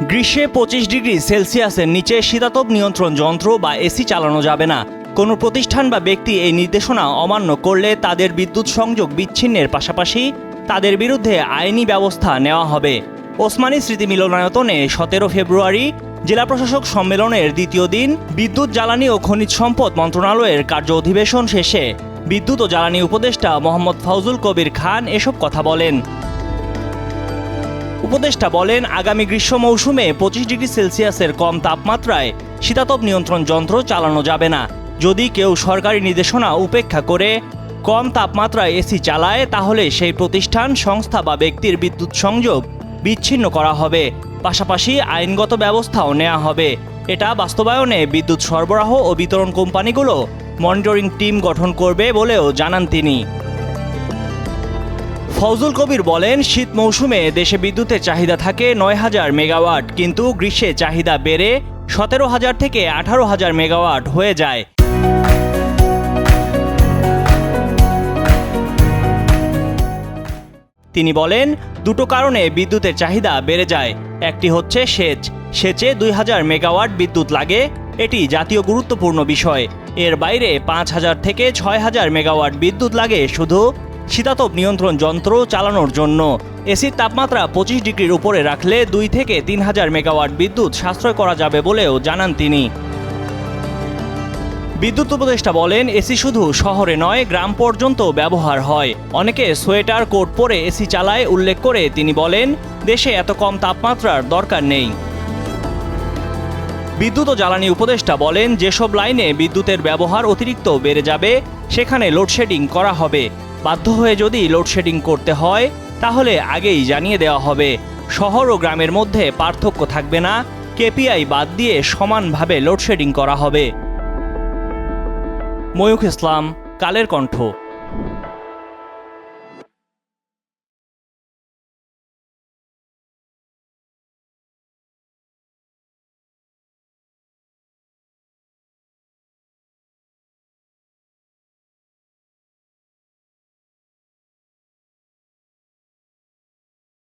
গ্রীষ্মে পঁচিশ ডিগ্রি সেলসিয়াসের নিচে শীতাতপ নিয়ন্ত্রণ যন্ত্র বা এসি চালানো যাবে না। কোনো প্রতিষ্ঠান বা ব্যক্তি এই নির্দেশনা অমান্য করলে তাদের বিদ্যুৎ সংযোগ বিচ্ছিন্নের পাশাপাশি তাদের বিরুদ্ধে আইনি ব্যবস্থা নেওয়া হবে। ওসমানী স্মৃতি মিলনায়তনে সতেরো ফেব্রুয়ারি জেলা প্রশাসক সম্মেলনের দ্বিতীয় দিন বিদ্যুৎ, জ্বালানি ও খনিজ সম্পদ মন্ত্রণালয়ের কার্য অধিবেশন শেষে বিদ্যুৎ ও জ্বালানি উপদেষ্টা মোহাম্মদ ফাউজুল কবির খান এসব কথা বলেন। উপদেষ্টা বলেন, আগামী গ্রীষ্ম মৌসুমে পঁচিশ ডিগ্রি সেলসিয়াসের কম তাপমাত্রায় শীতাতপ নিয়ন্ত্রণ যন্ত্র চালানো যাবে না। যদি কেউ সরকারি নির্দেশনা উপেক্ষা করে কম তাপমাত্রায় এসি চালায়, তাহলে সেই প্রতিষ্ঠান, সংস্থা বা ব্যক্তির বিদ্যুৎ সংযোগ বিচ্ছিন্ন করা হবে। পাশাপাশি আইনগত ব্যবস্থাও নেওয়া হবে। এটা বাস্তবায়নে বিদ্যুৎ সরবরাহ ও বিতরণ কোম্পানিগুলো মনিটরিং টিম গঠন করবে বলেও জানান তিনি। ফজল কবির বলেন, শীত মৌসুমে দেশে বিদ্যুতের চাহিদা থাকে নয় হাজার মেগাওয়াট, কিন্তু গ্রীষ্মে চাহিদা বেড়ে সতেরো হাজার থেকে আঠারো হাজার মেগাওয়াট হয়ে যায়। তিনি বলেন, দুটো কারণে বিদ্যুতের চাহিদা বেড়ে যায়। একটি হচ্ছে সেচ। সেচে দুই হাজার মেগাওয়াট বিদ্যুৎ লাগে, এটি জাতীয় গুরুত্বপূর্ণ বিষয়। এর বাইরে পাঁচ হাজার থেকে ছয় হাজার মেগাওয়াট বিদ্যুৎ লাগে শুধু শীতাতপ নিয়ন্ত্রণ যন্ত্র চালানোর জন্য। এসির তাপমাত্রা পঁচিশ ডিগ্রির উপরে রাখলে দুই থেকে তিন হাজার মেগাওয়াট বিদ্যুৎ সাশ্রয় করা যাবে বলেও জানান তিনি। বিদ্যুৎ উপদেষ্টা বলেন, এসি শুধু শহরে নয়, গ্রাম পর্যন্ত ব্যবহার হয়। অনেকে সোয়েটার, কোট পরে এসি চালায় উল্লেখ করে তিনি বলেন, দেশে এত কম তাপমাত্রার দরকার নেই। বিদ্যুৎ ও জ্বালানি উপদেষ্টা বলেন, যেসব লাইনে বিদ্যুতের ব্যবহার অতিরিক্ত বেড়ে যাবে, সেখানে লোডশেডিং করা হবে। বাধ্য হয়ে যদি লোডশেডিং করতে হয়, তাহলে আগেই জানিয়ে দেওয়া হবে। শহর ও গ্রামের মধ্যে পার্থক্য থাকবে না, কেপিআই বাদ দিয়ে সমানভাবে লোডশেডিং করা হবে। ময়ূখ ইসলাম, কালের কণ্ঠ।